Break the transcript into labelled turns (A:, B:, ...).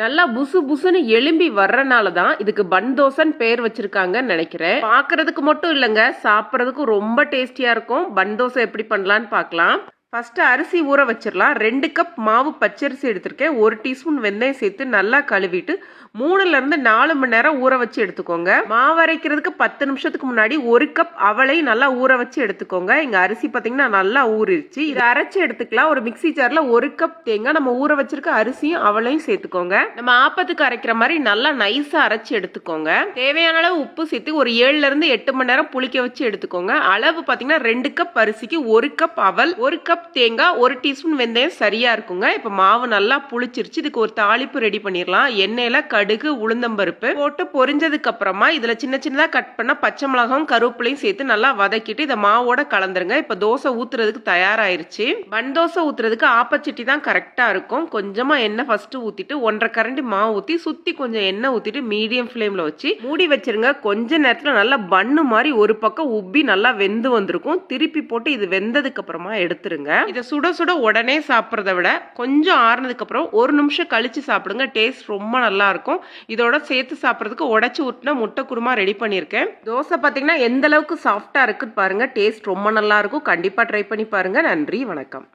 A: நல்லா புசு புசுன்னு எலும்பி வர்றனால தான் இதுக்கு பன் தோசைன்னு பேர் வச்சிருக்காங்கன்னு நினைக்கிறேன். பார்க்கறதுக்கு மட்டும் இல்லைங்க சாப்பிட்றதுக்கும் ரொம்ப டேஸ்டியா இருக்கும். பன் தோசை எப்படி பண்ணலான்னு பார்க்கலாம். ஃபஸ்ட்டு அரிசி ஊற வச்சிடலாம் ரெண்டு கப் மாவு பச்சரிசி எடுத்திருக்கேன். ஒரு டீஸ்பூன் வெந்தயம் சேர்த்து நல்லா கழுவிட்டு மூணுலேருந்து நாலு மணி நேரம் ஊற வச்சு எடுத்துக்கோங்க. மாவு அரைக்கிறதுக்கு பத்து நிமிஷத்துக்கு முன்னாடி ஒரு கப் அவளையும் நல்லா ஊற வச்சு எடுத்துக்கோங்க. இங்கே அரிசி பார்த்தீங்கன்னா நல்லா ஊறிடுச்சு இதை அரைச்சி எடுத்துக்கலாம். ஒரு மிக்ஸி ஜாரில் ஒரு கப் தேங்காய் நம்ம ஊற வச்சிருக்க அரிசியும் அவளையும் சேர்த்துக்கோங்க. நம்ம ஆப்பத்துக்கு அரைக்கிற மாதிரி நல்லா நைஸாக அரைச்சி எடுத்துக்கோங்க. தேவையான அளவு உப்பு சேர்த்து ஒரு ஏழுலேருந்து எட்டு மணி நேரம் புளிக்க வச்சு எடுத்துக்கோங்க. அளவு பார்த்தீங்கன்னா ரெண்டு கப் அரிசிக்கு ஒரு கப் அவல் ஒரு கப் தேங்காய் ஒரு டீஸ்பூன் வெந்தயம் சரியாக இருக்குங்க. இப்போ மாவு நல்லா புளிச்சிருச்சு. இதுக்கு ஒரு தாளிப்பு ரெடி பண்ணிடலாம் எண்ணெயில் கடுகு உளுந்தம்பருப்பு போட்டு பொரிஞ்சதுக்கு அப்புறமா இதில் சின்ன சின்னதாக கட் பண்ண பச்சை மிளகாவும் கருவேப்பிலையும் சேர்த்து நல்லா வதக்கிட்டு இதை மாவோட கலந்துருங்க. இப்போ தோசை ஊற்றுறதுக்கு தயாராயிருச்சு. பன் தோசை ஊற்றுறதுக்கு ஆப்பச்சட்டி தான் கரெக்டாக இருக்கும். கொஞ்சமாக எண்ணெய் ஃபஸ்ட்டு ஊற்றிட்டு ஒன்றரை கரண்டி மாவு ஊற்றி சுற்றி கொஞ்சம் எண்ணெய் ஊற்றிட்டு மீடியம் ஃப்ளேமில் வச்சு மூடி வச்சிருங்க. கொஞ்ச நேரத்தில் நல்லா பன்னு மாதிரி ஒரு பக்கம் உப்பி நல்லா வெந்து வந்திருக்கும். திருப்பி போட்டு இது வெந்ததுக்கு அப்புறமா எடுத்துருங்க. இதை சுட சுட உடனே சாப்பிட்றத விட கொஞ்சம் ஆறுனதுக்கு அப்புறம் ஒரு நிமிஷம் கழிச்சு சாப்பிடுங்க. டேஸ்ட் ரொம்ப நல்லா இருக்கும். இதோட சேர்த்து சாப்பிட்றதுக்கு உடச்சி ஊட்டினா முட்டை குருமா ரெடி பண்ணியிருக்கேன். தோசை பார்த்தீங்கன்னா எந்த அளவுக்கு சாஃப்டா இருக்குன்னு பாருங்க. டேஸ்ட் ரொம்ப நல்லா இருக்கும். கண்டிப்பா ட்ரை பண்ணி பாருங்க. நன்றி. வணக்கம்.